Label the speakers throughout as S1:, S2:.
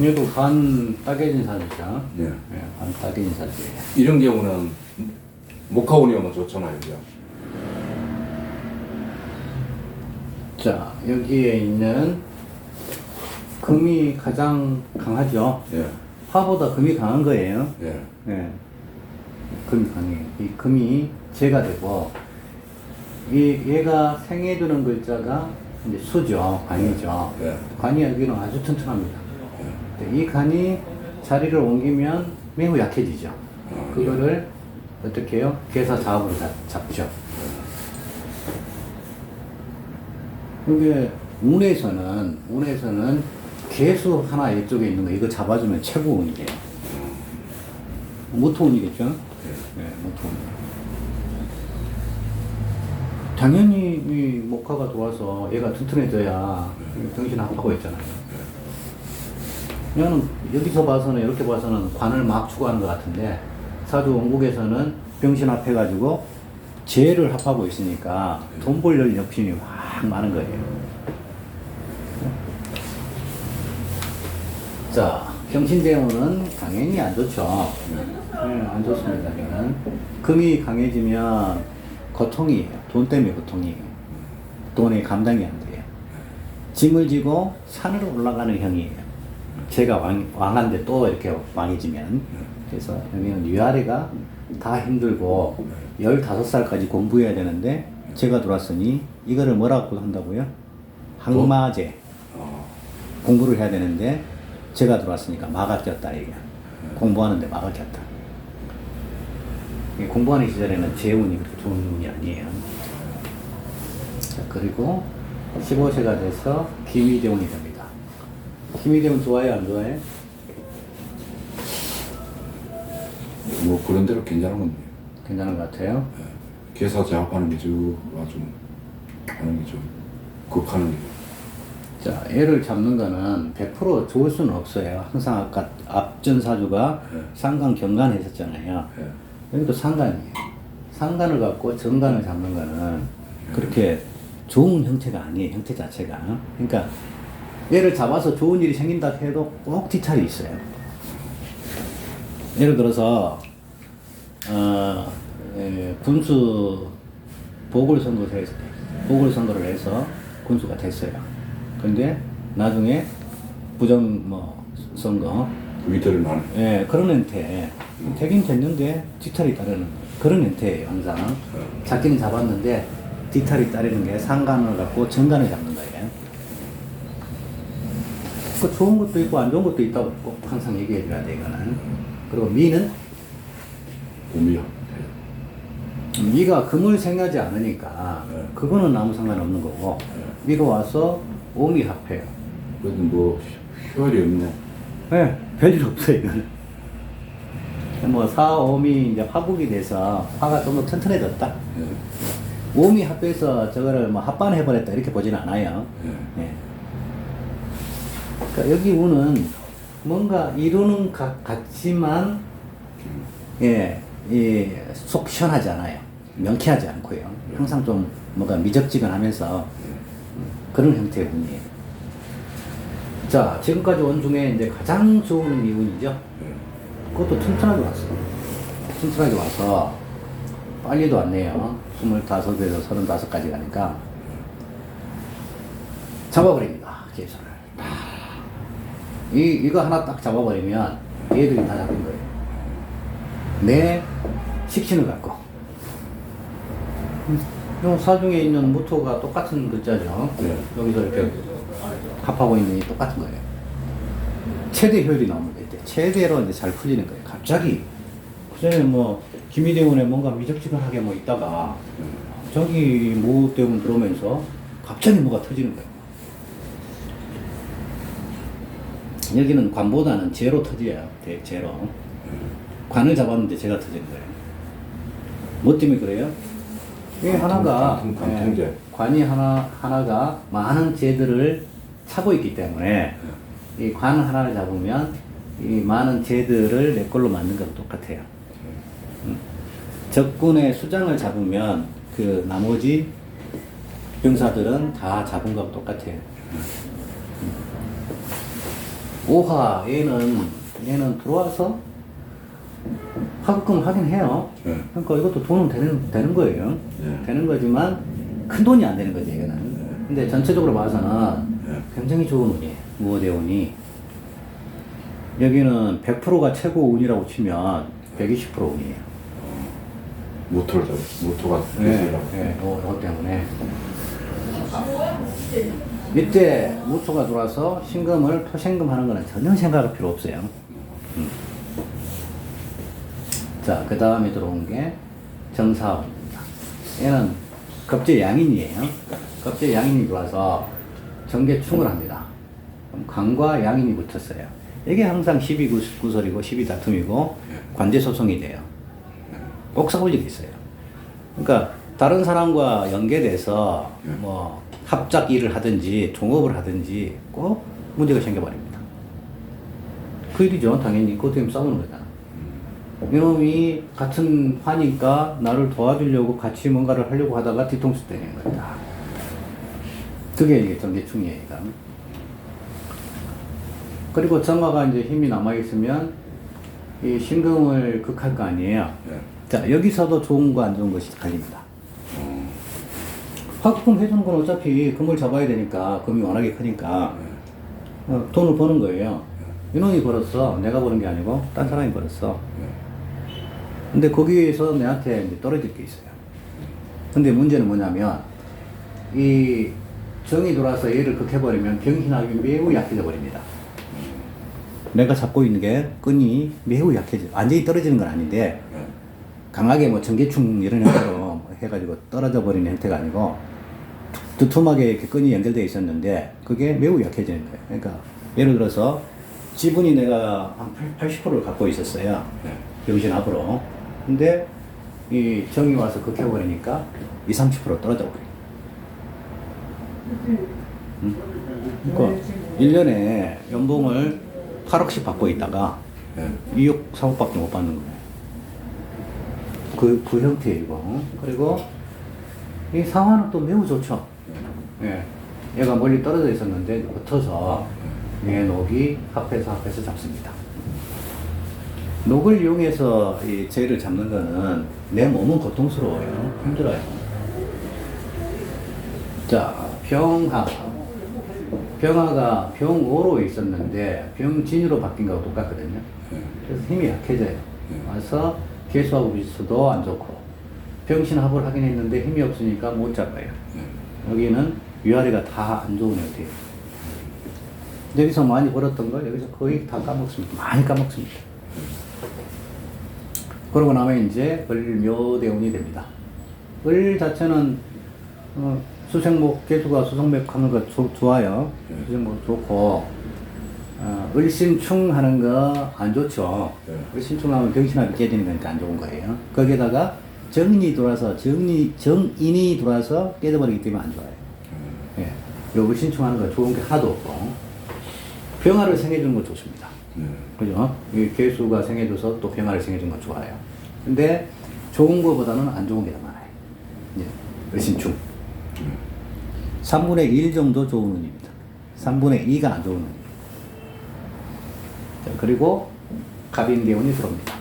S1: 얘도 간 따개진 사주죠.
S2: 네.
S1: 예, 간 따개진 사주예요.
S2: 이런 경우는 목화운이 오면 좋잖아요, 그죠?
S1: 자, 여기에 있는 금이 가장 강하죠.
S2: 예,
S1: 화보다 금이 강한 거예요.
S2: 예,
S1: 예. 금이 강해요. 이 금이 재가 되고, 이, 얘가 생해주는 글자가 이제 수죠. 관이죠.
S2: 예.
S1: 관이 여기는 아주 튼튼합니다. 이 간이 자리를 옮기면 매우 약해지죠.
S2: 아,
S1: 그거를 어떻게 해요? 개사 자업으로 잡- 잡죠. 이게 운에서는 운에서는 개수 하나 이쪽에 있는 거 이거 잡아주면 최고 운이에요. 모토 운이겠죠? 네, 모토 운. 당연히 이 목화가 좋아서 얘가 튼튼해져야 정신 합하고 있잖아요. 얘는 여기서 봐서는 이렇게 봐서는 관을 막 추구하는 것 같은데 사주 원국에서는 병신 합해가지고 재를 합하고 있으니까 돈 벌 욕심이 확 많은 거예요. 자, 병신대운은 당연히 안 좋죠. 네, 안 좋습니다. 이거는 금이 강해지면 고통이에요. 돈 때문에 고통이에요. 돈에 감당이 안 돼요. 짐을 지고 산으로 올라가는 형이에요. 제가 왕, 왕한데 또 이렇게 왕해지면. 그래서 여기는 위아래가 다 힘들고 15살까지 공부해야 되는데 제가 들어왔으니 이거를 뭐라고 한다고요? 항마제.
S2: 어,
S1: 공부를 해야 되는데 제가 들어왔으니까 마가 꼈다 이게. 공부하는데 마가 꼈다. 이 공부하는 시절에는 제 운이 그렇게 좋은 운이 아니에요. 자, 그리고 15세가 돼서 기미대운이 됩니다 기미대운 좋아요 안 좋아해?
S2: 뭐 그런 대로 괜찮은 건데.
S1: 괜찮은 것 같아요
S2: 예. 개사 제압하는 게 좀, 좀, 하는 게 좀, 극하는 게.
S1: 자 얘를 잡는 거는 100% 좋을 수는 없어요 항상 아까 앞전 사주가
S2: 네.
S1: 상간 경간 했었잖아요
S2: 예.
S1: 여기도 상간이에요. 상간을 갖고 정간을 잡는 거는 그렇게 좋은 형태가 아니에요. 형태 자체가. 그러니까 얘를 잡아서 좋은 일이 생긴다 해도 꼭 뒤탈이 있어요. 예를 들어서 어, 에, 군수 보궐선거를 해서 보궐선거를 해서 군수가 됐어요. 근데 나중에 부정 뭐 선거
S2: 위태를 나는.
S1: 예, 그런 형태. 되긴 됐는데 뒤탈이 따르는 그런 형태예요, 항상. 잡기는 잡았는데 뒤탈이 따르는 게 상관을 갖고 정관을 잡는 거예요. 그 좋은 것도 있고 안 좋은 것도 있다고 꼭 항상 얘기해 줘야 돼, 이거는. 그리고 미는
S2: 봄이야.
S1: 미가 금을 생하지 않으니까
S2: 네.
S1: 그거는 아무 상관없는 거고 미가 와서 오미 합해요.
S2: 그래도 뭐, 효율이 없네.
S1: 네, 별일 없어요, 이거는. 뭐, 사오미 이제 화국이 돼서 화가 좀 더 튼튼해졌다.
S2: 예.
S1: 오미 합해서 저거를 뭐 합반해버렸다, 이렇게 보진 않아요.
S2: 예.
S1: 예. 그러니까 여기 우는 뭔가 이루는 것 같지만, 예, 이, 속 시원하지 않아요. 명쾌하지 않고요. 항상 좀 뭔가 미적지근하면서 그런 형태의 운이에요. 자, 지금까지 온 중에 이제 가장 좋은 이운이죠.
S2: 예.
S1: 그것도 튼튼하게 왔어. 튼튼하게 와서 빨리도 왔네요. 25에서 35까지 가니까 잡아버립니다. 계산을. 이, 이거 하나 딱 잡아버리면 얘들이 다 잡힌 거예요. 내 식신을 갖고. 음, 요 사중에 있는 무토가 똑같은 글자죠.
S2: 네.
S1: 여기서 이렇게 합하고 있는 게 똑같은 거예요. 최대 효율이 나옵니다. 이때 최대로 이제 잘 풀리는 거예요. 갑자기 그전에 뭐 김희대원에 뭔가 미적지근하게 뭐 있다가 저기 모 때문 들어오면서 갑자기 뭐가 터지는 거예요. 여기는 관보다는 제로 터져요. 대- 제로. 관을 잡았는데 제가 터지는 거예요. 뭐 때문에 그래요? 이 하나가. 예, 관이 하나 하나가 많은 재들을 차고 있기 때문에 이 관 하나를 잡으면 이 많은 재들을 내 걸로 만든 거랑 똑같아요. 음. 적군의 수장을 잡으면 그 나머지 병사들은 다 잡은 거하고 똑같아요. 음. 오화 얘는 얘는 들어와서 하급금 하긴 해요.
S2: 네.
S1: 그러니까 이것도 돈은 되는 되는 거예요.
S2: 네.
S1: 되는 거지만 큰 돈이 안 되는 거지 이거는. 근데 전체적으로 봐서는
S2: 네.
S1: 굉장히 좋은 운이에요. 무어대 운이. 여기는 100%가 최고 운이라고 치면 120% 운이에요.
S2: 모토를 잡 모토가
S1: 네. 네, 요, 요 때문에. 이때 무토가 들어와서 신금을 토생금 하는 거는 전혀 생각할 필요 없어요. 음. 자, 그 다음에 들어온 게 정사운입니다. 얘는 겁제 양인이에요. 겁제 양인이 들어와서 정계충을 합니다. 강과 양인이 붙었어요. 이게 항상 12 구설이고 12 다툼이고 관제 소송이 돼요. 꼭 싸울 일이 있어요. 그러니까 다른 사람과 연계돼서 뭐 합작 일을 하든지 종업을 하든지 꼭 문제가 생겨버립니다. 그 일이죠. 당연히 그것 때문에 싸우는 거잖아. 이놈이 같은 화니까 나를 도와주려고 같이 뭔가를 하려고 하다가 뒤통수 때리는 거다. 그게 이게 전개충이에요. 그리고 정화가 이제 힘이 남아있으면 이 신금을 극할 거 아니에요.
S2: 네.
S1: 자, 여기서도 좋은 거 안 좋은 것이 갈립니다. 화급금 해주는 건 어차피 금을 잡아야 되니까 금이 워낙에 크니까 어, 돈을 버는 거예요. 이놈이 벌었어. 내가 버는 게 아니고 딴 사람이 벌었어. 근데 거기에서 내한테 이제 떨어질 게 있어요. 근데 문제는 뭐냐면 이 정이 돌아서 얘를 극해버리면 병신학이 매우 약해져 버립니다. 내가 잡고 있는 게 끈이 매우 약해져. 완전히 떨어지는 건 아닌데
S2: 네.
S1: 강하게 뭐 전개충 이런 형태로 해가지고 떨어져 버리는 형태가 아니고 두툼하게 이렇게 끈이 연결되어 있었는데 그게 매우 약해지는 거예요. 그러니까 예를 들어서 지분이 내가 한 80%를 갖고 있었어요.
S2: 네.
S1: 병신 앞으로. 근데 이 정이 와서 극해버리니까 20, 30% 떨어져 버려요. 음. 그러니까 1년에 연봉을 8억씩 받고 있다가
S2: 네.
S1: 2억, 4억밖에 못 받는 거예요. 그, 그 형태예요, 이거. 그리고 이 상황은 또 매우 좋죠. 예. 얘가 멀리 떨어져 있었는데 붙어서 얘 녹이 합해서 합해서 잡습니다. 녹을 이용해서 이 쟤를 잡는 거는 내 몸은 고통스러워요. 힘들어요. 자, 병하. 병하가 병오로 있었는데 병진으로 바뀐 거하고 똑같거든요.
S2: 네.
S1: 그래서 힘이 약해져요. 와서 개수하고 비수도 안 좋고 병신합을 하긴 했는데 힘이 없으니까 못 잡아요.
S2: 네.
S1: 여기는 위아래가 다 안 좋은 형태예요. 여기서 많이 벌었던 걸 여기서 거의 다 까먹습니다. 많이 까먹습니다. 그러고 나면 이제 을묘대운이 됩니다. 을 자체는 어, 수생목 개수가 수성맥 하는 거 좋- 좋아요.
S2: 네.
S1: 수생목 좋고 어, 을신충 하는 거 안 좋죠.
S2: 네.
S1: 을신충 하면 병신합이 깨지는 거니까 안 좋은 거예요. 거기에다가 정인이 돌아서 정이 정인이 돌아서 깨져버리기 때문에 안 좋아요. 예. 요 을신충 하는 거 좋은 게 하나도 없고 병화를 생해주는 거 좋습니다.
S2: 네.
S1: 그죠? 이 개수가 생해줘서 또 병화를 생해주는 건 좋아요. 근데 좋은 거보다는 안 좋은 게 더 많아요. 예. 을신충. 3분의 1 정도 좋은 운입니다. 3분의 2가 안 좋은 운입니다. 자, 그리고 갑인대운이 들어옵니다.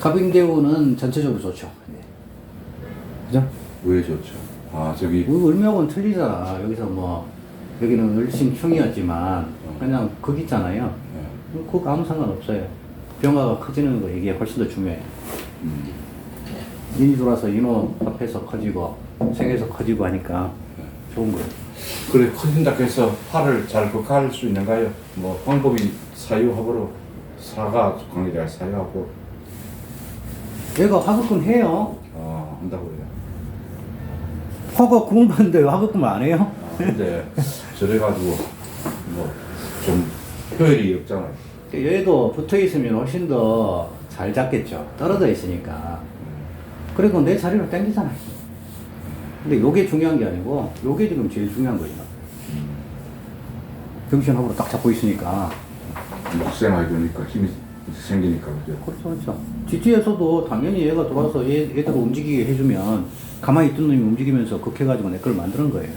S1: 갑인대운은 전체적으로 좋죠. 예. 그죠?
S2: 왜 좋죠? 아 저기
S1: 을명은 틀리잖아. 여기서 뭐, 여기는 을신충이었지만, 그냥 극 있잖아요.
S2: 네.
S1: 극 아무 상관없어요. 병화가 커지는 거 이게 훨씬 더 중요해요.
S2: 음.
S1: 인이 돌아서 인호 앞에서 커지고, 생에서 커지고 하니까 좋은 거예요.
S2: 그래 커진다 해서 화를 잘 극할 수 있는가요? 뭐 방법이 사유하고로 사가 관계자 사유하고
S1: 얘가 화극금 해요.
S2: 아 한다고 그래요.
S1: 화가 구운 건데 화극금 안 해요?
S2: 아, 근데 저래가지고 뭐 좀 효율이 없잖아요.
S1: 얘도 붙어 있으면 훨씬 더 잘 잡겠죠. 떨어져 있으니까. 그리고 내 자리로 당기잖아요. 근데 요게 중요한 게 아니고, 요게 지금 제일 중요한 거예요. 정신합으로 딱 잡고 있으니까.
S2: 육생하게 되니까 힘이 생기니까 그죠.
S1: 그렇죠, 그렇죠. 뒤에서도 당연히 얘가 들어와서 얘, 얘들을 움직이게 해주면, 가만히 있던 놈이 움직이면서 극해가지고 내 걸 만드는 거예요.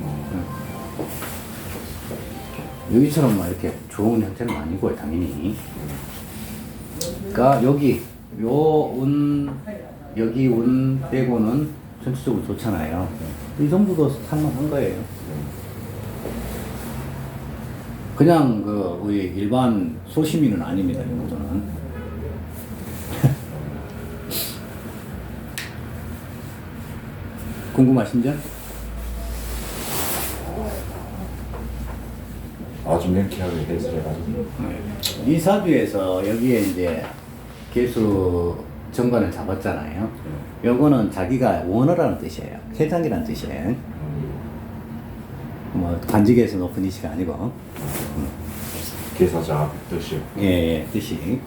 S2: 어.
S1: 여기처럼 막 이렇게 좋은 형태는 아니고요, 당연히. 그러니까 여기 요운 여기 운 빼고는 전체적으로 좋잖아요. 이 정도도 살만한 거예요. 그냥 그 우리 일반 소시민은 아닙니다, 이 정도는. 궁금하신 점?
S2: 아주 명쾌하게 해설해가지고
S1: 이 사주에서 여기에 이제 개수 정관을 잡았잖아요. 요거는 자기가 원어라는 뜻이에요. 회장이라는 뜻이에요. 뭐 관직에서 높은 이시가 아니고
S2: 계사자 뜻이요.
S1: 예, 예 뜻이